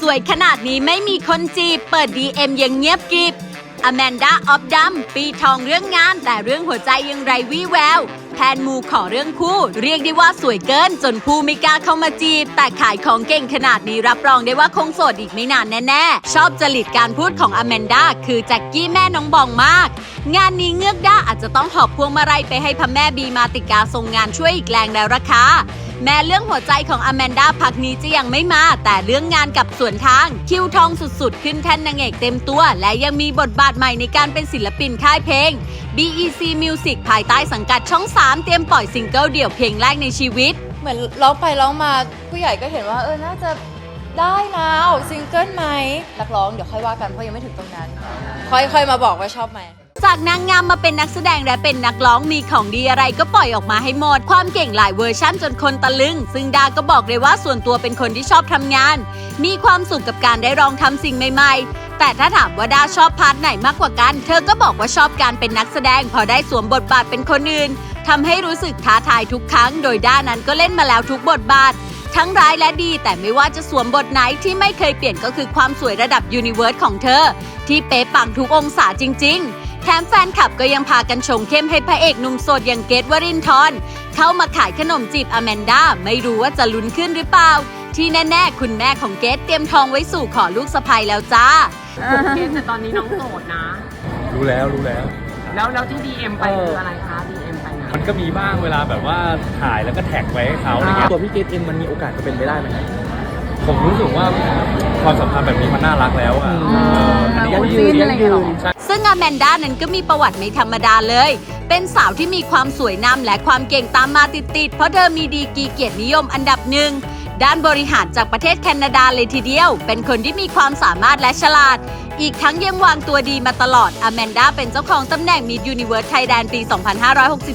สวยขนาดนี้ไม่มีคนจีบ เปิด DM ยังเงียบกริบอแมนดาออฟดัมปีทองเรื่องงาน แต่เรื่องหัวใจยังไรวี่แววแพนมูขอเรื่องคู่ เรียกได้ว่าสวยเกิน จนผู้ไม่กล้าเข้ามาจีบ แต่ขายของเก่งขนาดนี้รับรองได้ว่าคงโสดอีกไม่นานแน่ๆ ชอบจริตการพูดของอแมนดาคือแจ็คกี้แม่น้องบองมาก งานนี้เงือกด้าอาจจะต้องหอบพวงมาลัยไปให้พระแม่บีมาติกาทรงงานช่วยอีกแรงแล้วราคา แม้เรื่องหัวใจของอแมนดาพักนี้จะยังไม่มา แต่เรื่องงานกับส่วนทาง คิวทองสุดๆ ขึ้นแท่นนางเอกเต็มตัว และยังมีบทบาทใหม่ในการเป็นศิลปินค่ายเพลง BEC Music ภายใต้สังกัดช่อง 3 เตรียมปล่อยซิงเกิลเดี่ยวเพลงแรกในชีวิต เหมือนร้องไปร้องมาผู้ใหญ่ก็เห็นว่าเออน่าจะได้นะออกซิงเกิลไหมนักร้องเดี๋ยวค่อยว่ากันเพราะยังไม่ถึงตรงนั้น ค่อยๆมาบอกว่าชอบไหม จากนางงามมาเป็นนักแสดงและเป็นนักร้องมีของดีอะไรก็ปล่อยออกมาให้หมด ความเก่งหลายเวอร์ชั่นจนคนตะลึง ซึ่งดาก็บอกเลยว่าส่วนตัวเป็นคนที่ชอบทำงาน มีความสุขกับการได้ลองทำสิ่งใหม่ๆแต่ถ้าถามว่าดาชอบพาร์ทไหนมากกว่ากัน เธอก็บอกว่าชอบการเป็นนักแสดงพอได้สวมบทบาทเป็นคนอื่นทำให้รู้สึกท้าทายทุกครั้ง โดยด้านั้นก็เล่นมาแล้วทุกบทบาท ทั้งร้ายและดีแต่ไม่ว่าจะสวมบทไหนที่ไม่เคยเปลี่ยนก็คือความสวยระดับยูนิเวิร์สของเธอ ที่เป๊ะปังทุกองศาจริง ๆ แถมแฟนคลับก็ยังพากันชงเข้มให้พระเอกหนุ่มโสดอย่างเกตวรินทร์เข้ามาขายขนมจีบอแมนดาไม่รู้ว่าจะลุ้นขึ้นหรือเปล่า ที่แน่ๆ คุณแม่ของเกตเตรียมทองไว้สู่ขอลูกสะใภ้แล้วจ้า เกมแต่ตอนนี้น้องโสดนะ รู้แล้วรู้แล้ว แล้วแล้วที่ DM ไปเออคืออะไรคะ DM ไปนะ มันก็มีบ้างเวลาแบบว่าถ่ายแล้วก็แท็กไว้ให้เขาอะไรเงี้ยตัวพี่เกตเองมันมีโอกาสจะเป็นไปได้ไหมครับ ผมรู้สึกว่าความสัมพันธ์แบบนี้มันน่ารักแล้วอะอืม เออยังยืนอะไรอย่างเงี้ยหรอใช่ ซึ่งอแมนด้านั้นก็มีประวัติไม่ธรรมดาเลย เป็นสาวที่มีความสวยนำและความเก่งตามมาติดๆ เพราะเธอมีดีกรีเกียรตินิยมอันดับหนึ่ง ด้านบริหารจากประเทศแคนาดาเลยทีเดียว เป็นคนที่มีความสามารถและฉลาด อีกทั้งยังวางตัวดีมาตลอดอแมนด้าเป็นเจ้าของตำแหน่งมิ s ยูนิเวิร์สไทยแลนด์ปี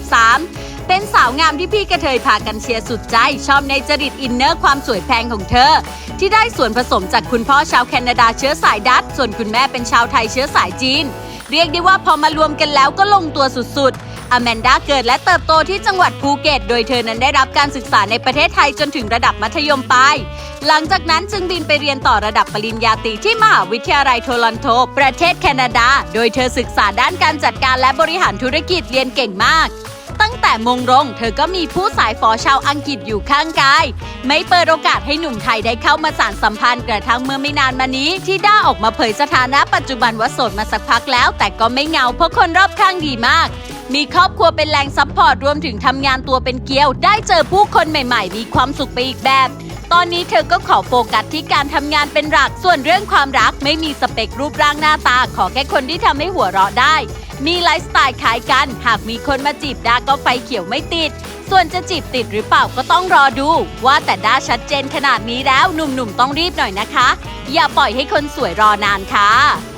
2563เป็นสาวงามที่พี่กระเทยพากันเชียร์สุดใจ ชอบในจริตอินเนอร์ความสวยแพงของเธอ ที่ได้ส่วนผสมจากคุณพ่อชาวแคนาดาเชื้อสายดัตช์ส่วนคุณแม่เป็นชาวไทยเชื้อสายจีน เรียกได้ว่าพอมารวมกันแล้วก็ลงตัวสุดๆ อแมนดาเกิดและเติบโตที่จังหวัดภูเก็ต โดยเธอนั้นได้รับการศึกษาในประเทศไทยจนถึงระดับมัธยมปลาย หลังจากนั้นจึงบินไปเรียนต่อระดับปริญญาตรีที่มหาวิทยาลัยโทรอนโตประเทศแคนาดา โดยเธอศึกษาด้านการจัดการและบริหารธุรกิจเรียนเก่งมากตั้งแต่มงรง เธอก็มีผู้สายฝอชาวอังกฤษอยู่ข้างกาย ไม่เปิดโอกาสให้หนุ่มไทยได้เข้ามาสานสัมพันธ์กระทั่งเมื่อไม่นานมานี้ ที่ด้าออกมาเผยสถานะปัจจุบันว่าโสดมาสักพักแล้ว แต่ก็ไม่เงาเพราะคนรอบข้างดีมาก มีครอบครัวเป็นแรงซัพพอร์ตรวมถึงทำงานตัวเป็นเกลียว ได้เจอผู้คนใหม่ๆ มีความสุขไปอีกแบบ ตอนนี้เธอก็ขอโฟกัสที่การทำงานเป็นหลัก ส่วนเรื่องความรักไม่มีสเปครูปร่างหน้าตา ขอแค่คนที่ทำให้หัวเราะได้ มีไลฟ์สไตล์คล้ายกัน หากมีคนมาจีบด้าก็ไฟเขียวไม่ติด ส่วนจะจีบติดหรือเปล่าก็ต้องรอดู ว่าแต่ด้าชัดเจนขนาดนี้แล้วหนุ่มๆต้องรีบหน่อยนะคะ อย่าปล่อยให้คนสวยรอนานค่ะ